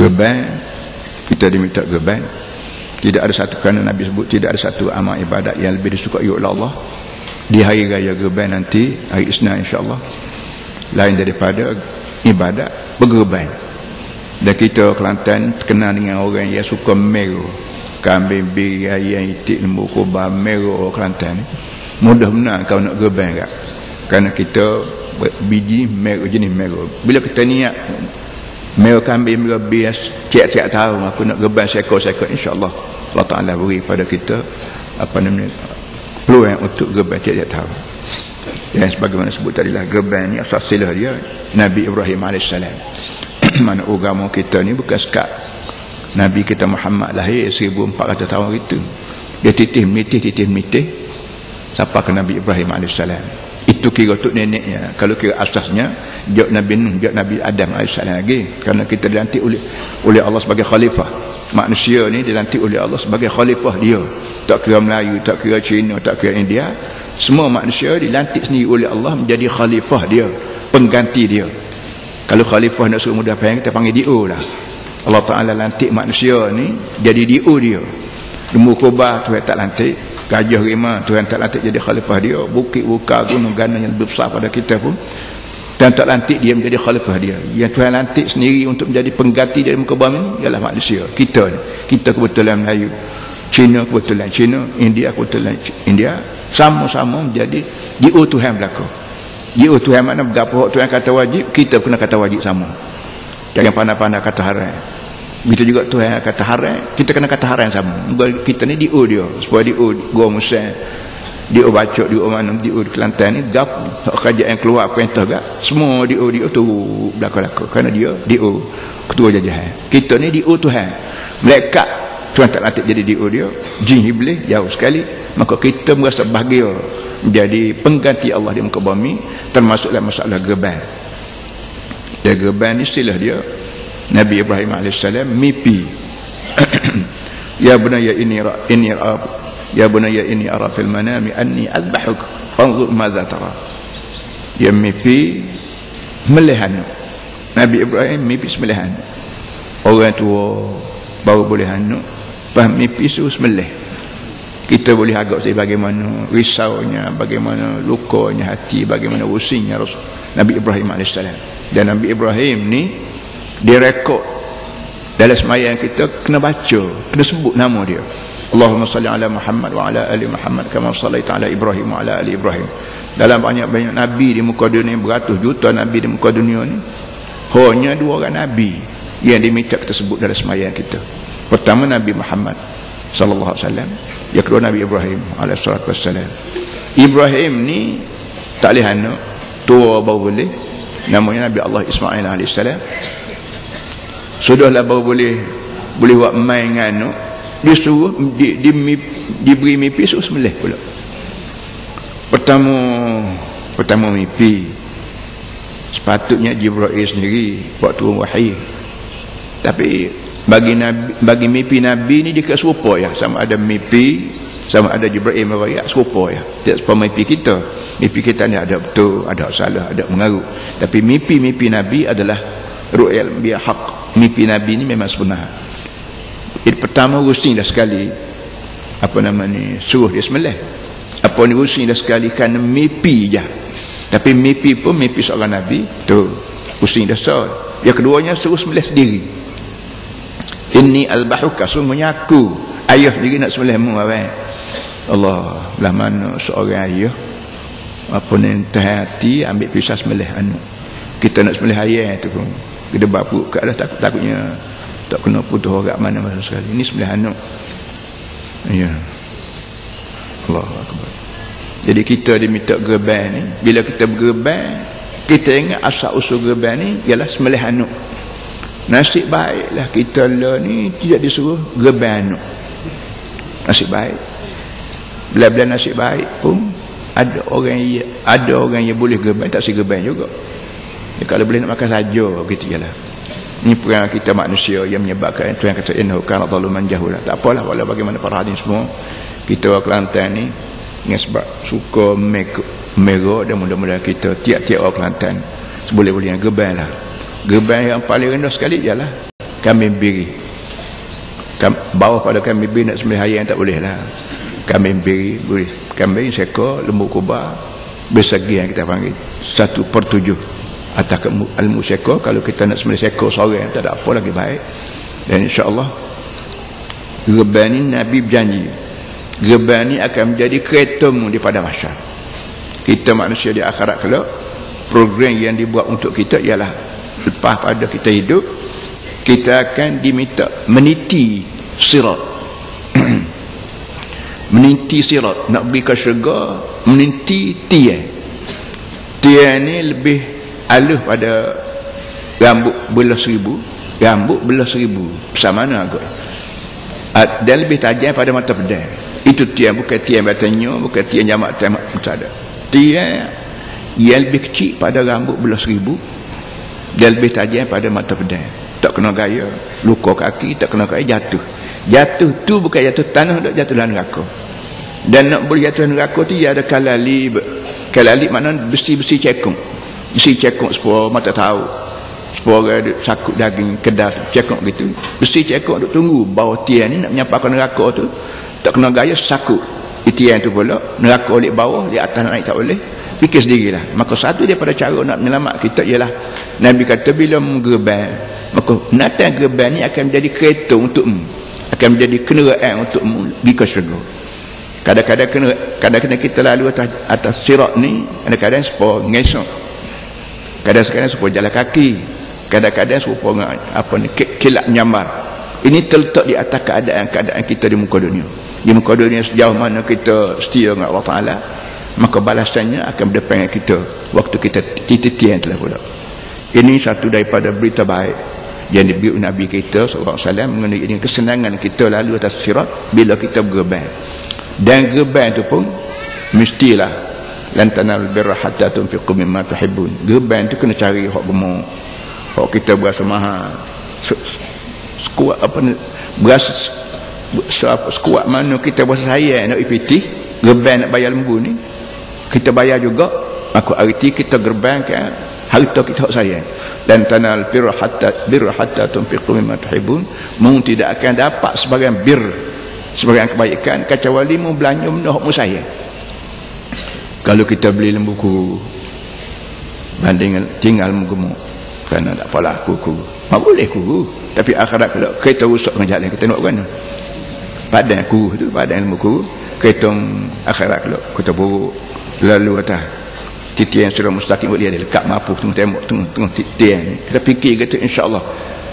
geban kita diminta geban tidak ada satu kerana Nabi sebut tidak ada satu amal ibadat yang lebih disukai oleh Allah. Di hari raya geban nanti hari Isnin insyaAllah lain daripada ibadat bergeban dan kita Kelantan terkenal dengan orang yang suka meru kambing biri ayam itik lembu kubah meru Kelantan. Mudah benar kau nak geban tak kerana kita biji meru jenis meru bila kita niat meru kambing meru bias tiap-tiap tahun. Aku nak geban sekor-sekor insyaAllah. Allah Ta'ala beri pada kita apa namanya peluang untuk geban tiap-tiap tahun. Dan sebagaimana sebut tadi lah geban ni asal silah dia Nabi Ibrahim AS mana agama kita ni bukan sekat Nabi kita Muhammad lahir 1400 tahun itu. Dia titih mitih titih mitih siapa ke Nabi Ibrahim AS itu kira untuk neneknya. Kalau kira asasnya jok Nabi Nuh jok Nabi Adam AS lagi. Kerana kita dilantik oleh oleh Allah sebagai khalifah. Manusia ni dilantik oleh Allah sebagai khalifah dia. Tak kira Melayu tak kira Cina tak kira India. Semua manusia dilantik sendiri oleh Allah menjadi khalifah dia. Pengganti dia. Kalau khalifah nak suruh mudah payang kita panggil DO lah. Allah Ta'ala lantik manusia ni jadi DO dia. Lembu kubah tu tak lantik gajah rima Tuhan tak lantik jadi khalifah dia. Bukit buka gunung gana yang lebih besar pada kita pun. Tuhan tak lantik dia menjadi khalifah dia. Yang Tuhan lantik sendiri untuk menjadi pengganti dari muka bumi ialah manusia. Kita ni. Kita kebetulan Melayu. Cina kebetulan Cina. India kebetulan India. Sama-sama menjadi DO Tuhan belakang dia Tuhan mana berapa Tuhan kata wajib kita kena kata wajib sama. Jangan pandai-pandai kata haram begitu juga Tuhan kata haram. Kita kena kata haram sama. Kita ni dia. Dia supaya dia gua musa. Dia baca dia mana dia di Kelantan ni gap. Kerja yang keluar perintah gak semua dia dia tu belakang-belakang. Kerana dia dia ketua jajahan. Kita ni dia Tuhan. Melekat Tuhan tak lantik jadi dia dia. Jin iblis jauh sekali. Maka kita merasa bahagia jadi pengganti Allah di muka bumi termasuk dalam masalah geban. Dan geban ni istilah dia Nabi Ibrahim AS mimpi ya bunaya ini ra ini ra ya bunaya ini ara fil manami anni adbahuk. Fanzur madza tara. Ya mimpi melihat Nabi Ibrahim mimpi sembelihan orang tua baru boleh anu faham mimpi su sembelih kita boleh agak saya bagaimana risaunya bagaimana lukanya hati bagaimana usingnya Rasul Nabi Ibrahim AS dan Nabi Ibrahim ni direkod dalam semayang kita kena baca kena sebut nama dia. Allahumma salli ala Muhammad wa ala ali Muhammad kama sallaita ala Ibrahim wa ala ali Ibrahim. Dalam banyak-banyak Nabi di muka dunia beratus juta Nabi di muka dunia ni hanya dua orang Nabi yang diminta kita sebut dalam semayang kita. Pertama Nabi Muhammad sallallahu alaihi wasallam yang kedua Nabi Ibrahim alaihi wassalam. Ibrahim ni tak boleh anak tua baru boleh. Namanya Nabi Allah Ismail alaihi salam sudahlah baru boleh boleh buat main dengan anak dia suruh di, di, di, diberi mimpi suruh sembelih pula. Pertama pertama mimpi. Sepatutnya Jibril sendiri buat turun wahai. Tapi bagi nabi bagi mimpi nabi ni dia serupa ya. Sama ada mimpi sama ada Jibril meraya serupa ya. Tidak serupa mimpi kita. Mimpi kita ni ada betul ada salah ada mengaruh tapi mimpi-mimpi nabi adalah ru'yal biya haq mimpi nabi ni memang sebenar. Jadi pertama rusing dah sekali apa nama ni suruh dia sembelih. Apa ni rusing dah sekali kerana mimpi je. Tapi mimpi pun mimpi seorang nabi tu rusing dah so yang keduanya suruh sembelih sendiri. Inni azbahuka sungguhnya aku ayah diri nak sembelihmu abang. Allah lah mana seorang ayah. Apa ni entah hati ambil pisah sembelih anu. Kita nak sembelih ayah tu pun. Kita bapu kat lah takut takutnya tak kena putus orang mana masa sekali. Ini sembelih anu. Ya. Allah akbar. Jadi kita diminta gerban ni, bila kita bergerban, kita ingat asal usul gerban ni ialah sembelih anu nasib baiklah kita lah ni tidak disuruh geban nasib baik bila-bila nasib baik pun ada orang yang ada orang yang boleh geban tak si geban juga ya, kalau boleh nak makan saja gitu je lah ini perang kita manusia yang menyebabkan itu yang kata innahu kana zaluman jahula. Tak apalah walau bagaimana para hadirin semua kita orang Kelantan ni dengan sebab suka mega dan mudah-mudahan kita tiap-tiap orang Kelantan boleh-boleh geban lah. Geban yang paling rendah sekali ialah kambing biri. Kam, bawah pada kambing biri nak sembelih ayam tak boleh lah. Kambing biri boleh. Kambing seekor lembu kubah bersegi yang kita panggil satu per tujuh atas ilmu seekor kalau kita nak sembelih seekor seorang tak ada apa lagi baik dan insyaAllah geban ini Nabi berjanji geban ini akan menjadi kereta di pada masa kita manusia di akhirat kalau program yang dibuat untuk kita ialah lepas pada kita hidup kita akan diminta meniti sirat. Meniti sirat. Nak pergi ke syurga meniti tian tian ni lebih alus pada rambut belah seribu rambut belah seribu sama mana agak? Dan lebih tajam pada mata pedang. Itu tian bukan tian batanya bukan tian jamak tian tak ada. Tian yang lebih kecil pada rambut belah seribu dan lebih tajam pada mata pedang. Tak kena gaya luka kaki tak kena gaya jatuh. Jatuh tu bukan jatuh tanah tak jatuh dalam neraka. Dan nak boleh jatuh dalam neraka tu dia ada kalali kalali mana besi-besi cekung besi cekung supaya mata tahu. Supaya ada sakut daging kedas cekung gitu. Besi cekung duk tunggu. Bawah tian ni nak menyampaikan neraka tu tak kena gaya sakut. Tian tu pula neraka oleh bawah di atas naik tak boleh. Fikir sendirilah. Maka satu daripada cara nak menyelamat kita ialah Nabi kata bila menggeban maka natang geban ni akan menjadi kereta untukmu akan menjadi kenderaan untukmu ke syurga. Kadang-kadang kena kadang-kadang kita lalu atas, atas sirat ni kadang-kadang supaya ngesok kadang-kadang supaya jalan kaki. Kadang-kadang supaya apa ni kilat nyambar. Ini terletak di atas keadaan-keadaan kita di muka dunia. Di muka dunia sejauh mana kita setia dengan Allah Ta'ala maka balasannya akan berdepan kita waktu kita tititian telah pula ini satu daripada berita baik yang diberi Nabi kita SAW mengenai ini kesenangan kita lalu atas sirat bila kita bergeban. Dan geban itu pun mestilah lantanal birra hatta tunfiqu mimma tuhibbun. Geban itu kena cari hak gemuk. Hak kita berasa mahal. Sekuat apa berasa sekuat mana kita berasa sayang nak ipiti geban nak bayar lembu ni kita bayar juga. Maka arti kita gerbang kan harta kita hak sayang. Dan tanal birra hatta birra hatta tunfiqu mimma tuhibbun. Mung tidak akan dapat sebagian bir sebagian kebaikan kecuali mu belanja benda hak mu sayang kalau kita beli lembu ku banding tinggal mu gemuk kerana tak apalah kuku tak boleh kuku tapi akhirat kalau kita rusak dengan jalan kita nak kan padan ku tu padan lembu ku. Kita akhirat kalau kita buruk. Lalu atas titian sudah mustaqim dia ada lekat mampu tengok tembok tengok tengok titian kita fikir kata insyaAllah.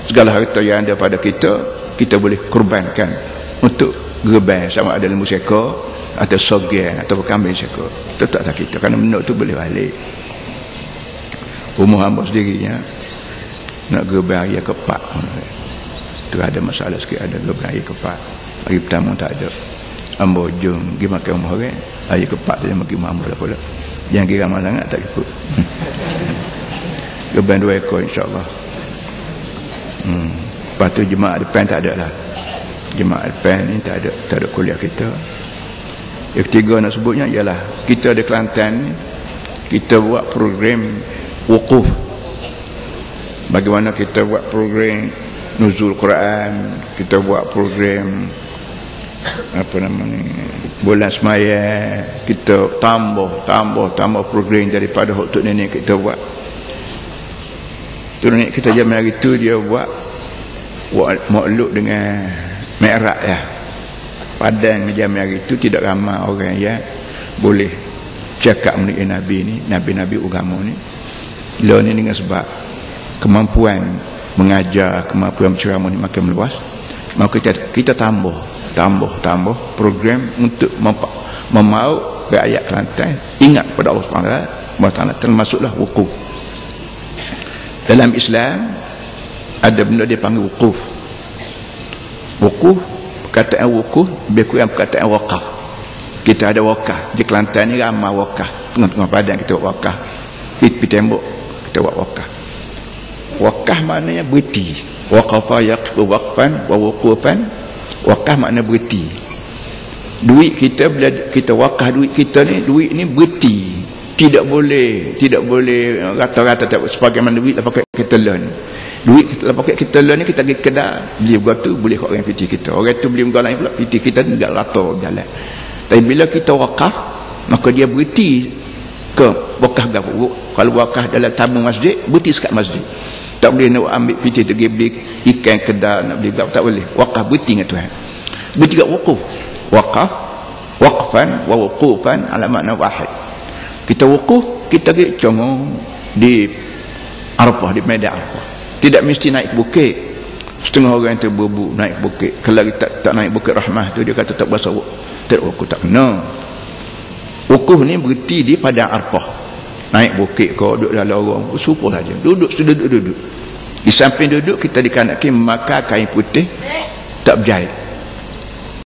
Segala harta yang ada pada kita kita boleh korbankan untuk gerbang sama ada lembu sekor atau sogen atau kambing sekor tetaplah kita kerana benda tu boleh balik. Umur hamba sendirinya nak gerbang ayah kepak. Tu ada masalah sikit ada gerbang ayah kepak. Hari pertama tak ada. Hamba jom pergi makan umur orang. Ayah kepak tu yang pergi hamba lah pula. Jangan kira malam sangat tak ikut. Gerbang dua ekor insyaAllah. Hmm. lepas tu jemaah depan tak ada lah. Jemaah depan ni tak ada tak ada kuliah kita yang ketiga nak sebutnya ialah kita di Kelantan kita buat program wukuf bagaimana kita buat program nuzul Quran kita buat program apa nama ni bulan semaya kita tambah tambah tambah program daripada waktu nenek kita buat. Tu nenek kita jam hari tu dia buat buat makhluk dengan merak ya padan jam hari tu tidak ramai orang yang boleh cakap mengenai Nabi ni Nabi-Nabi agama ni. Lo ni dengan sebab kemampuan mengajar kemampuan berceramah ni makin meluas. Maka kita, kita tambah tambah tambah program untuk memau rakyat Kelantan. Ingat kepada Allah SWT termasuklah wukuf. Dalam Islam ada benda dia panggil wukuf. Wukuf perkataan wukuf lebih kurang perkataan wakaf kita ada wakaf di Kelantan ni ramai wakaf tengah-tengah badan kita buat wakaf di tembok kita buat wakaf wakaf maknanya berhenti. Waqafa yaqifu waqfan wa wukufan wakaf makna berhenti. Duit kita bila kita wakaf duit kita ni duit ni berhenti. Tidak boleh tidak boleh rata-rata sebagaimana duit lah pakai kita learn duit kita pakai kita lah ni kita pergi kedai beli berapa boleh kat orang piti kita. Orang tu beli berapa lain pula. Piti kita tinggal rata jalan. Tapi bila kita wakaf maka dia berhenti ke wakaf gabuk kalau wakaf dalam tamu masjid berhenti sekat masjid. Tak boleh nak ambil piti tu pergi beli ikan kedai nak beli gabuk tak boleh. Wakaf berhenti dengan Tuhan. Berhenti kat wakuf wakaf wakfan wa wukufan ala makna wahid. Kita wukuf kita pergi congong di Arafah di medan Arafah tidak mesti naik bukit. Setengah orang itu berbu naik bukit. Kalau kita tak naik bukit rahmah tu dia kata tak bahasa tak wukuf tak kena. Wukuf ni berhenti di pada Arafah naik bukit kau duduk dalam orang supo saja. Duduk duduk duduk. Di samping duduk kita dikanaki maka kain putih. Tak berjahit